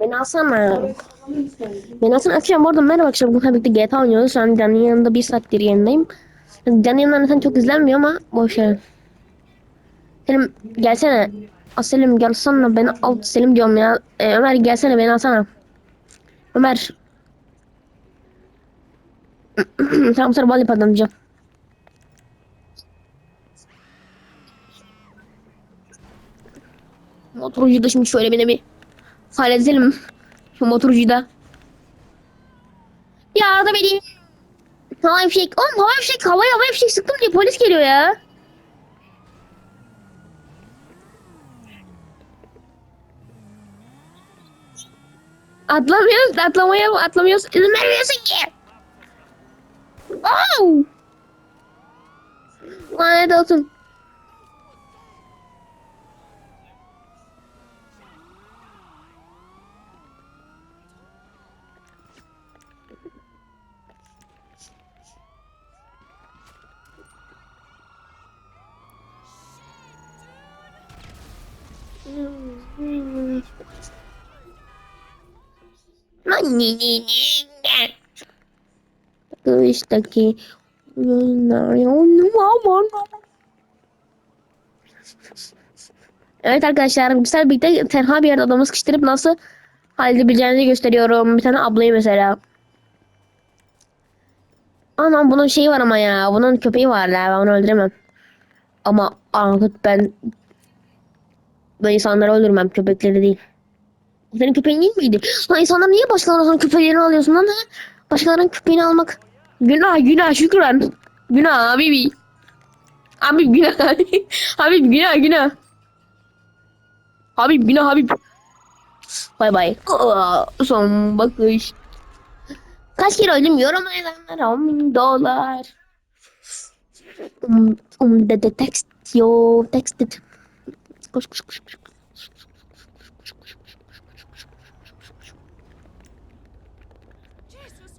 Beni alsana. Beni alsana. Akşam bu arada merhaba akşam. Bu birlikte GTA oynuyoruz. Şu an Can'ın yanında bir saattir yanındayım. Can'ın yanında sen çok izlenmiyor ama boş ver. Selim gelsene. Selim gelsene beni al. Selim diyorum ya. Ee, Ömer gelsene beni alsana. Ömer. tamam sonra bal yapamayacağım. Motorcuyu da şimdi şöyle beni bir halledelim. Şu motorcuyu da. Ya arada beni Havai fişek. Oğlum havai fişek havaya havai fişek sıktım diye polis geliyor ya. Atlamıyoruz, atlamaya atlamıyoruz. İzin vermiyorsun ki. Oh! Lanet olsun. Kıştaki Evet arkadaşlar güzel birlikte tenha bir yerde adamı sıkıştırıp nasıl halledebileceğinizi gösteriyorum. Bir tane ablayı mesela. Anam bunun şeyi var ama ya. Bunun köpeği var ya. Ben onu öldüremem. Ama Ankut ben ben insanları öldürmem. Köpekleri değil. Senin köpeğin değil miydi? Lan insanlar niye başkalarının köpeğini alıyorsun lan? Başkalarının köpeğini almak. Günah günah şükran. Günah abi. Abi günah. Abi günah günah. Habib günah Habib. Bay bay. Son bakış. Kaç kere öldüm yorumlayanlar 10 bin dolar. Um, um de, de text yo texted. Koş koş koş koş.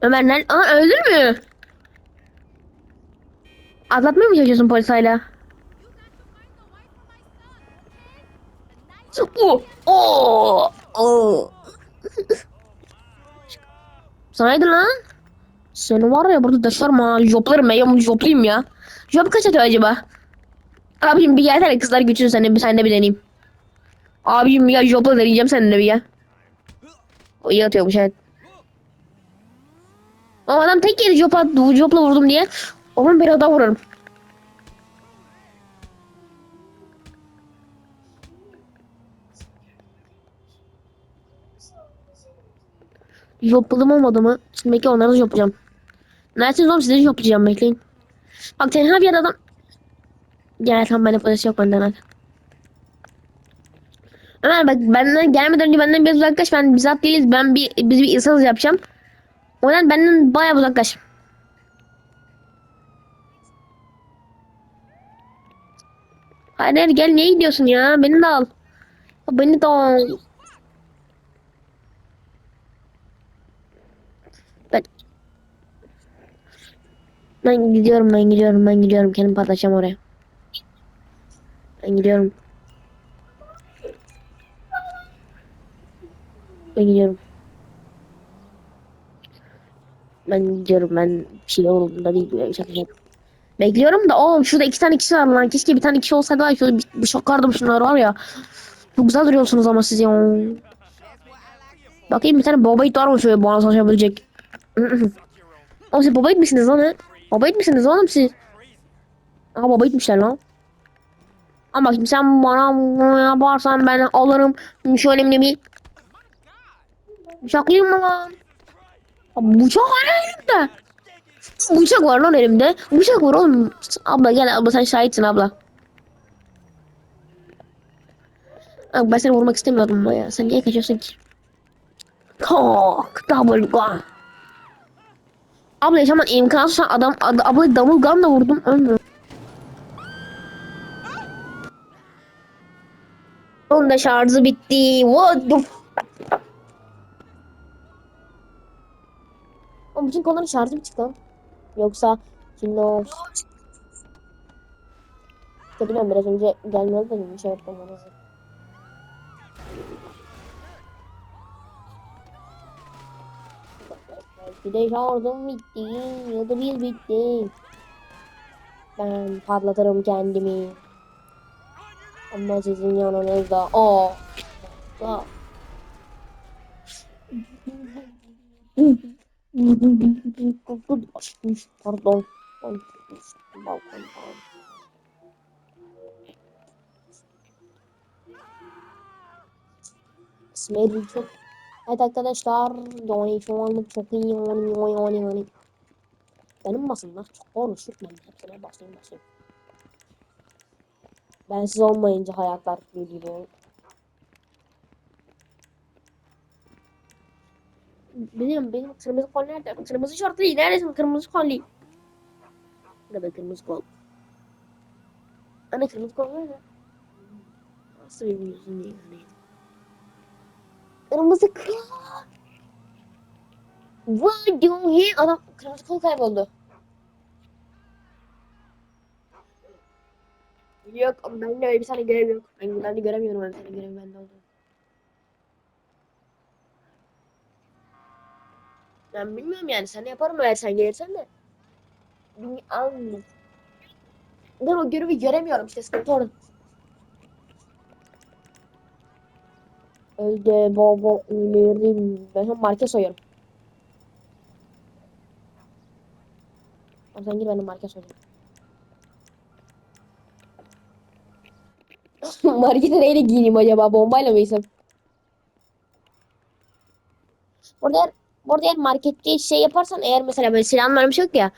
Ömer nerede? Aa öldün mü? Atlatmaya mı çalışıyorsun polis hala? Oo, oo, oo. Sanaydın lan. Seni var ya burada taşlarım ha. Joplarım ben. Ya, joplayayım ya. Job kaç atıyor acaba? Abicim bir gelsene kızlar güçlü sen bir sen de bir deneyeyim. Abicim gel jopla deneyeceğim seninle bir ya. O iyi atıyormuş evet. Ama adam tek yeri attı. Jopla vurdum diye. Onun bir daha vurarım. Jopladım olmadı mı? Şimdi bekle onları da joplayacağım. Neredesiniz oğlum sizi joplayacağım bekleyin. Bak tenha bir adam. Gel tamam bende polis yok benden hadi. Ömer bak benden gelmeden önce benden biraz uzaklaş. Ben bizzat değiliz. Ben bir biz bir insanız yapacağım. O yüzden benden bayağı uzaklaş. Hadi gel niye gidiyorsun ya? Beni de al. Beni de al. Ben ben gidiyorum ben gidiyorum ben gidiyorum kendim patlatacağım oraya. Ben gidiyorum. Ben gidiyorum. Ben gidiyorum ben bir şey olduğunda değil böyle şaka şaka. Bekliyorum da oğlum şurada iki tane kişi var lan. Keşke bir tane kişi olsaydı var. Şöyle bir, bir şokardım şunlar var ya. Çok güzel duruyorsunuz ama siz ya. Bakayım bir tane baba it var mı şöyle bana savaşabilecek. Oğlum siz baba it misiniz lan? he? Baba it misiniz oğlum siz? Aha baba itmişler lan. Ama şimdi sen bana bunu yaparsan ben alırım. Şöyle bir yerim mi lan? Bıçak var elimde. Bıçak var lan elimde. Bıçak var oğlum. Abla gel abla sen şahitsin abla. Abi ben seni vurmak istemiyorum ya. Sen niye kaçıyorsun ki? Kalk. Double gun. Abla yaşaman imkansız. Adam, ad, abla double gun'la vurdum. Ölmüyor. Onun da şarjı bitti. What the Lan bütün kolların şarjı mı çıktı lan? Yoksa şimdi o... İşte biliyorum biraz önce gelmedi de bir şey yapmam lazım. Bir de şarjım bitti ya da bir bitti. Ben patlatırım kendimi. Ama sizin yanınızda o. Oh. Da. Pardon. Balkondan. İsmail çok Evet arkadaşlar yani şu anlık çok iyi yani yani yani. Benim basımlar çok konuştuk ben hepsine başlayayım başlayayım. Ben siz olmayınca hayatlar geliyor. Benim benim kırmızı kol nerede? Kırmızı şortlu neredesin kırmızı kolli? Nerede kırmızı kol? Ana kırmızı kol nerede? Nasıl bilmiyorsun yani? Kırmızı kol. What do you Adam kırmızı kol kayboldu. Yok ben de öyle bir tane görev yok. Ben, ben de göremiyorum bir tane görev. Ben bilmiyorum yani sen yaparım eğer sen gelirsen de. Almıyorum. Ben o görevi göremiyorum işte sıkıntı orada. Öldü baba ölürüm. Ben şimdi market soyuyorum. Sen gir ben de market soyuyorum. Markete neyle giyineyim acaba? Bombayla mı giysem? Burada eğer, burada eğer markette şey yaparsan eğer mesela böyle silahın varmış yok ya.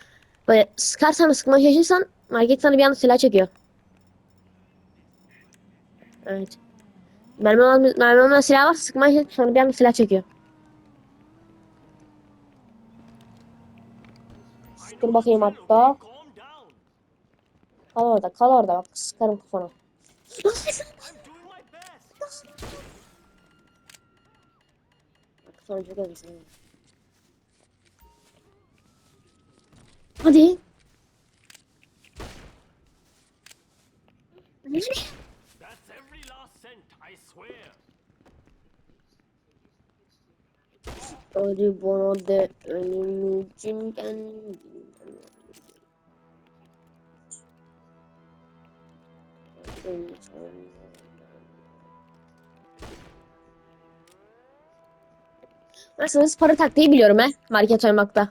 Böyle sıkarsan sıkma şaşırsan market sana bir anda silah çekiyor. Evet. Mermi olan, mermi olan silah var sıkma şaşırsan sonra bir anda silah çekiyor. Sıkır bakayım hatta. Kal orada kal orada bak sıkarım kafana. I'm doing Hadi. That's every last cent, I swear. Hadi bana de ölüm için kendim. Sınırsız para taktiği biliyorum he. Market soymakta.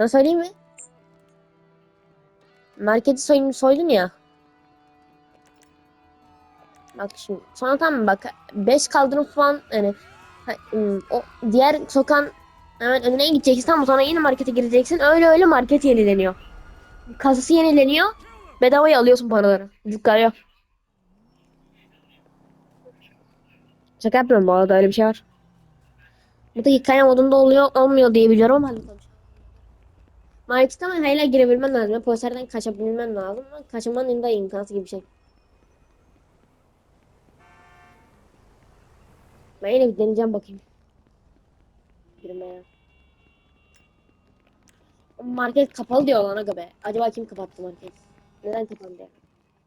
Sana söyleyeyim mi? Marketi soy soydun ya. Bak şimdi. Sonra tamam bak. 5 kaldırım falan yani. O diğer sokan hemen önüne gideceksin tamam? Sonra yine markete gireceksin. Öyle öyle market yenileniyor. Kasası yenileniyor. Bedavaya alıyorsun paraları. Cukka yok. Şaka yapıyorum bu arada öyle bir şey var. Bu da hikaye modunda oluyor olmuyor diye biliyorum ama ama hala girebilmen lazım. Posterden kaçabilmen lazım. Ama Kaçamanın da imkansız gibi bir şey. Ben yine bir deneyeceğim bakayım. Girmeye. Market kapalı diyor lan aga be. Acaba kim kapattı market? Neden kapandı ya?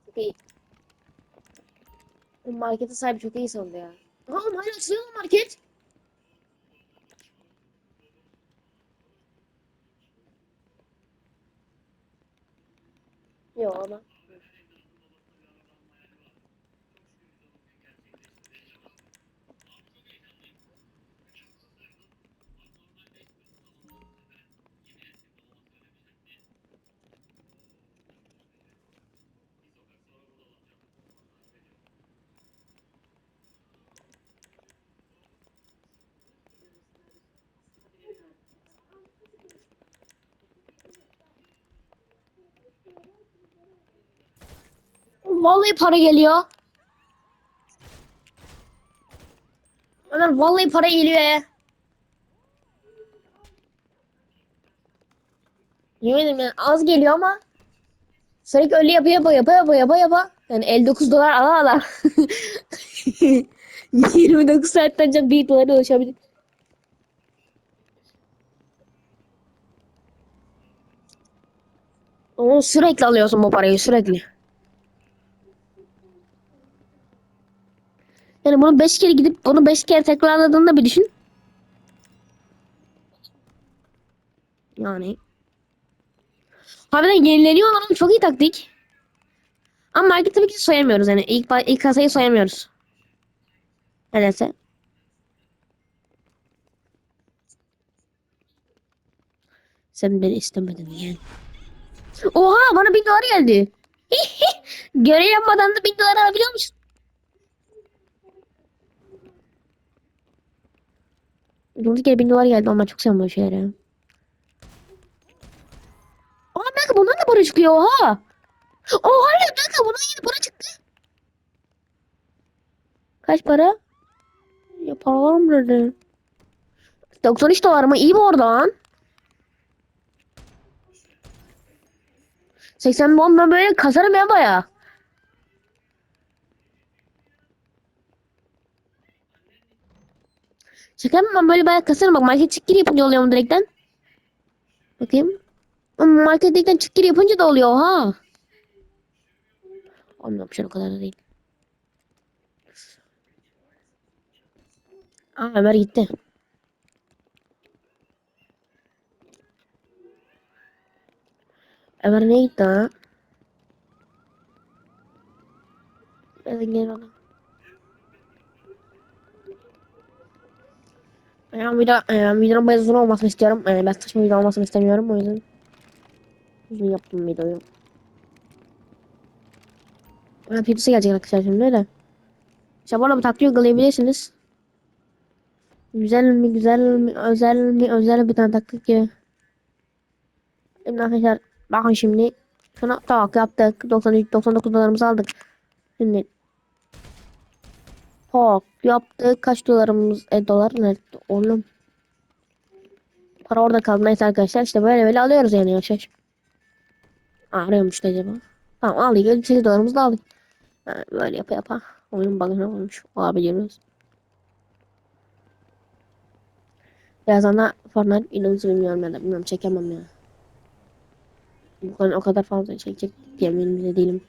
Çok iyi. Markete sahibi çok iyi sandı ya. Aa hala açılıyor lan market. Yok ama. Vallahi para geliyor. Ömer vallahi para geliyor ya. Yemin yani az geliyor ama sürekli öyle yapa yapa yapa yapa yapa yapa yani 59 dolar ala ala 29 saatten önce 1 dolara ulaşabilir. Ama sürekli alıyorsun bu parayı sürekli. Yani bunu 5 kere gidip bunu 5 kere tekrarladığında bir düşün. Yani. Harbiden yenileniyor lan çok iyi taktik. Ama market tabii ki soyamıyoruz yani. İlk, ilk kasayı soyamıyoruz. Nedense. Sen beni istemedin yani. Oha bana bin dolar geldi. Görev yapmadan da bin dolar alabiliyor musun? Durduk yere bin dolar geldi ama çok sevmem böyle şeyleri. Aa belki bundan da para çıkıyor oha. Oha ya belki bundan yeni para çıktı. Kaç para? Ya paralar mı dedi? 93 dolar mı? İyi bu arada lan. 80 bon ben böyle kasarım ya baya. Şaka mı? Ben böyle bayağı kasarım. Bak market çık gir yapınca oluyor mu direkten? Bakayım. Ama market direkten çık gir yapınca da oluyor ha. Olmuyormuş o kadar da değil. Aa Ömer gitti. Ömer ne gitti ha? Ben gel ona. Bir daha e, videonun bayağı uzun olmasını istiyorum. E, ben saçma video olmasını istemiyorum o yüzden. Uzun yaptım videoyu. Ben pipsi gelecek arkadaşlar şimdi öyle. İşte bana bu taktiği uygulayabilirsiniz. Güzel mi güzel mi özel mi özel bir tane taktik ki. Şimdi arkadaşlar bakın şimdi. Şuna tak yaptık. 93 99 dolarımızı aldık. Şimdi tak yaptık. Kaç dolarımız e, dolar nerede oğlum? Para orada kaldı. Neyse arkadaşlar işte böyle böyle alıyoruz yani yavaş yavaş. Aa, Arıyormuş da acaba. Tamam aldık. 58 dolarımızı da aldık. Yani böyle yapa yapa. Oyun bug'ına olmuş. Olabiliyoruz. Birazdan da Fortnite videomuzu bilmiyorum ya da bilmiyorum çekemem ya. Bu kadar, o kadar fazla çekecek diye bile değilim.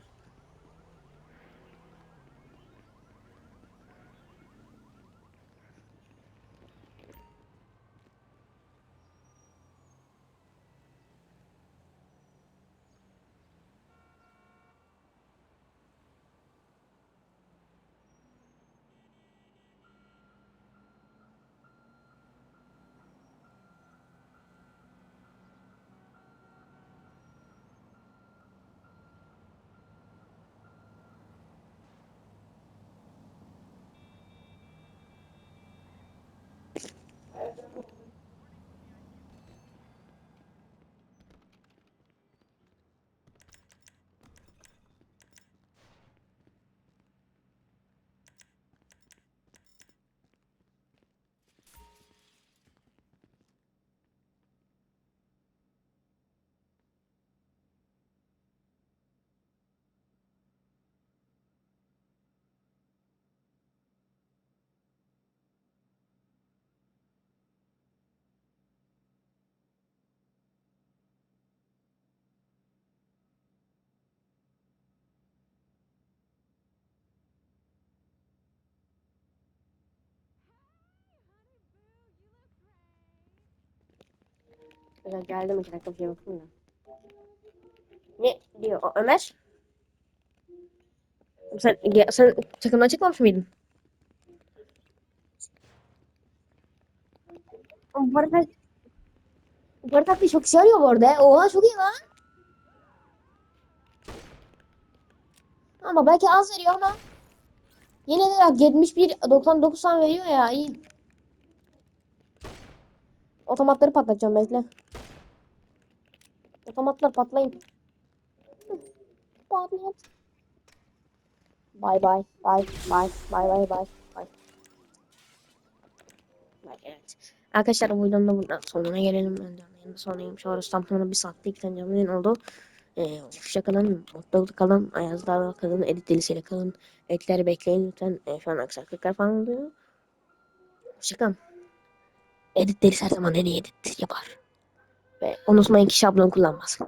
Güzel geldim iki dakika bir şey bakayım da. Ne diyor o Ömer? Sen, sen takımdan çıkmamış mıydın? Bu arada taktiği çok işe yarıyor bu arada. Oha çok iyi lan. Ama belki az veriyor ama yine de bak 71 99 tane veriyor ya iyi. Otomatları patlatacağım bekle. Otomatlar patlayın. Patlat. Bye bye. Bye bye. Bye bye bye. Bye. Evet. Arkadaşlar bu videonun da buradan sonuna gelelim. Yanında sonrayım. Şu arası tam bir saatte iki tane canlı oldu. Ee, hoşça kalın. Mutlu kalın. Ayazlarla kalın. Edit delisiyle kalın. Ekleri bekleyin lütfen. Ee, şu an aksaklıklar falan oluyor. Hoşça kalın. Edit delisi her zaman en iyi edit yapar. Ve unutmayın ki şablon kullanmaz.